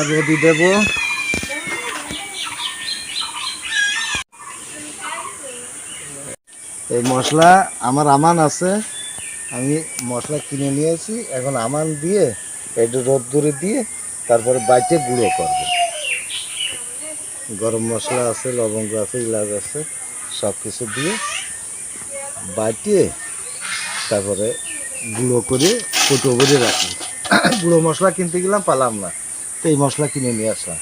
হালকা রোদি দেব। এই মশলা, আমার আমান আছে। আমি মশলা কিনে নিয়েছি। এখন আমান দিয়ে, একটু রোদ্দুরে দিয়ে, তারপরে বাইটে গুঁড়ো করব। গরম মশলা আছে, লবঙ্গ আছে ইলাচ আছে সব কিছু দিয়ে বাটিয়ে তারপরে গুঁড়ো করে কোটো করে রাখি গুঁড়ো মশলা কিনতে গেলাম, পালাম না। তো এই মশলা কিনে নিয়ে আসলাম।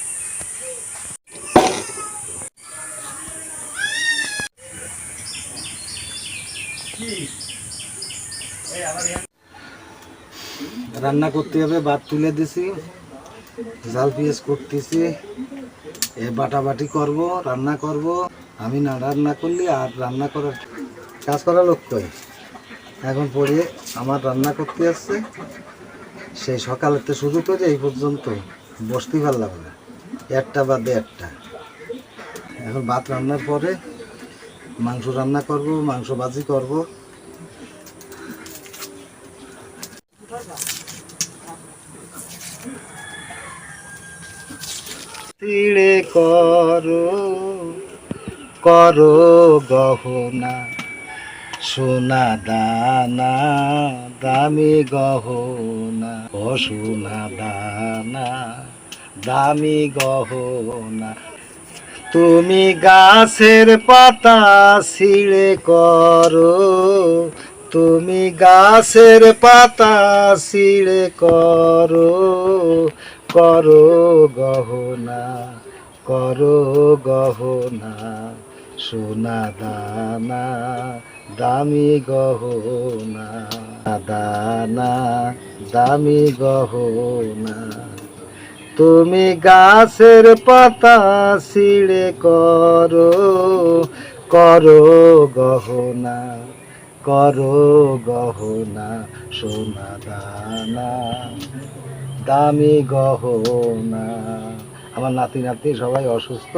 রান্না করতে হবে, ভাত তুলে দিছি জাল পেঁয়াজ করতেছি এ বাটাবাটি করব, রান্না করব। আমি না রান্না করলে আর রান্না করার কাজ করা লোক কই? এখন পরে আমার রান্না করতে আসছে। সেই সকালেতে শুরু করে এই পর্যন্ত বসতে পারলাম না। একটা বা দেড়টা। এখন ভাত রান্নার পরে মাংস রান্না করব, মাংস ভাজি করব। তিড়ে করো করো গহনা। সোনা দানা, দামি গহনা, ও সোনা দানা, দামি গহনা। তুমি গাছের পাতা ছিঁড়ে করো, তুমি গাছের পাতা ছিঁড়ে করো করো গহনা করো গহনা। সোনা দানা, দামি গহনা, দানা, দামি গহনা। তুমি গাছের পাতা ছিঁড়ে করো করো গহনা করো গহনা, সোনা দানা, দামি গহনা। আমার নাতি নাতি সবাই অসুস্থ।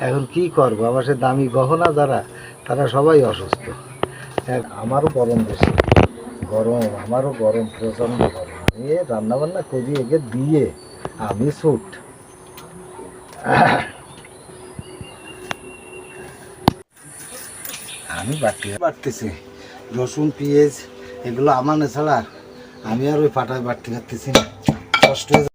এখন কি করব? আমার সে দামি গহনা যারা, তারা সবাই অসুস্থ। এক- আমারও গরম বেশি। গরম, আমারও গরম, প্রচণ্ড গরম। আমি রান্না বান্না করি, একে দিয়ে আমি ছুট আমি বাড়তে বাড়তেছি। রসুন, পেঁয়াজ, এগুলো আমার না ছাড়া আমি আর ওই পাটায় বাড়তে পারতেছি না। কষ্ট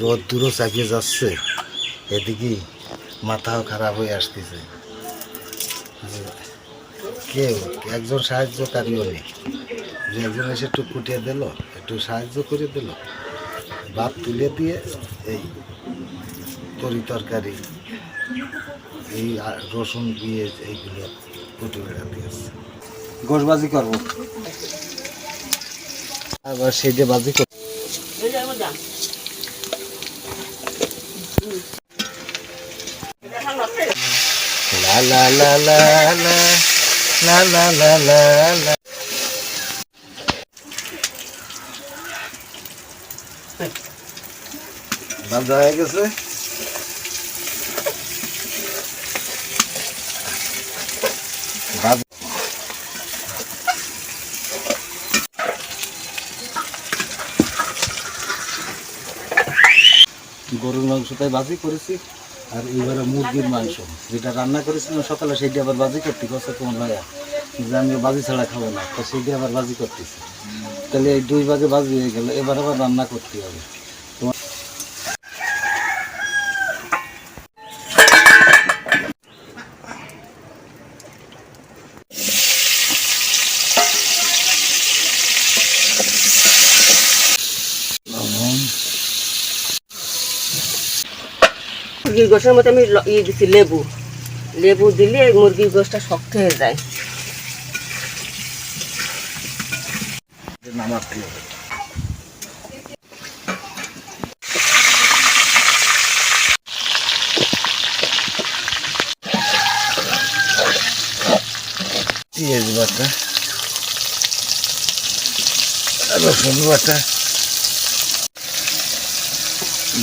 রোদ দূরও চাপিয়ে যাচ্ছে। এদিকে মাথাও খারাপ হয়ে আসতেছে। কেউ একজন সাহায্যকারীও নেই। যে একজন এসে একটু কুটিয়ে দিল, একটু সাহায্য করে দিল। ভাত তুলে দিয়ে এই তরি তরকারি এই রসুন দিয়ে এইগুলো কুটি বেড়াতে আসছে গোসবাজি করব। আবার সেই যে বাজি করব la বান্ধা হয়ে গেছে বাজ- মাংসটাই বাজি করেছি। আর এইবারে মুরগির মাংস। যেটা রান্না করেছিলাম সকালে সেইটি আবার বাজি করতে কষ্ট তোমার ভাইয়া যে আমি বাজি ছাড়া খাব না, তো সেইটি আবার বাজি করতেছি। তাহলে এই দুই বাজে বাজি হয়ে গেল, এবার আবার রান্না করতে হবে। মুরগির গোষ্ঠের মধ্যে আমি ইয়ে দিছি, লেবু। লেবু দিলে মুরগি গোষ্ঠটা শক্ত হয়ে যায়। পেঁয়াজ বাটা, রসুন বাটা,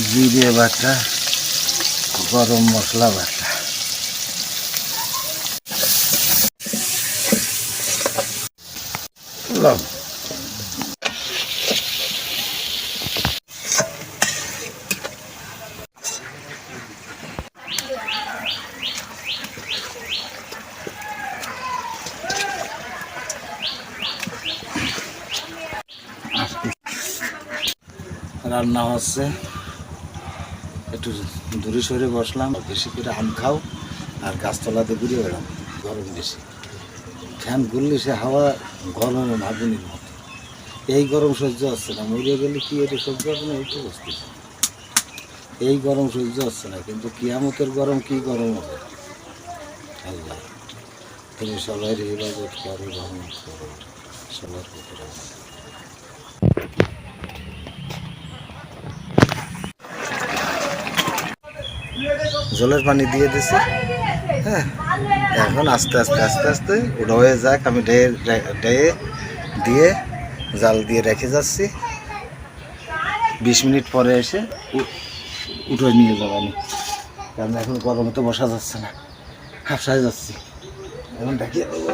জিরে বাটা গরম মশলা বাটা। রান্না হচ্ছে একটু দূরে সরে বসলাম, বেশি করে আম খাও আর গাছতলাতে ঘুরে বেড়াম গরম বেশি। ফ্যান ঘুরলে সে হাওয়া গরম আগুনের মতো। এই গরম সহ্য হচ্ছে না মরিয়ে গেলে কি এটা সহ্য হবে না, এই তো বুঝতেছি এই গরম সহ্য হচ্ছে না, কিন্তু কিয়ামতের গরম কি গরম হবে? আল্লাহ, তুমি সবাই হেফাজত করো, রহমত করো, সবার জলের পানি দিয়ে দিছি। হ্যাঁ এখন আস্তে আস্তে আস্তে আস্তে ওটা হয়ে যাক। আমি ডেয়ে দিয়ে জাল দিয়ে রেখে যাচ্ছি। বিশ মিনিট পরে এসে উঠে নিয়ে যাব আমি। কারণ এখন গরমে তো বসা যাচ্ছে না। হাফসায় যাচ্ছি। এখন ডাকিয়ে দেবো।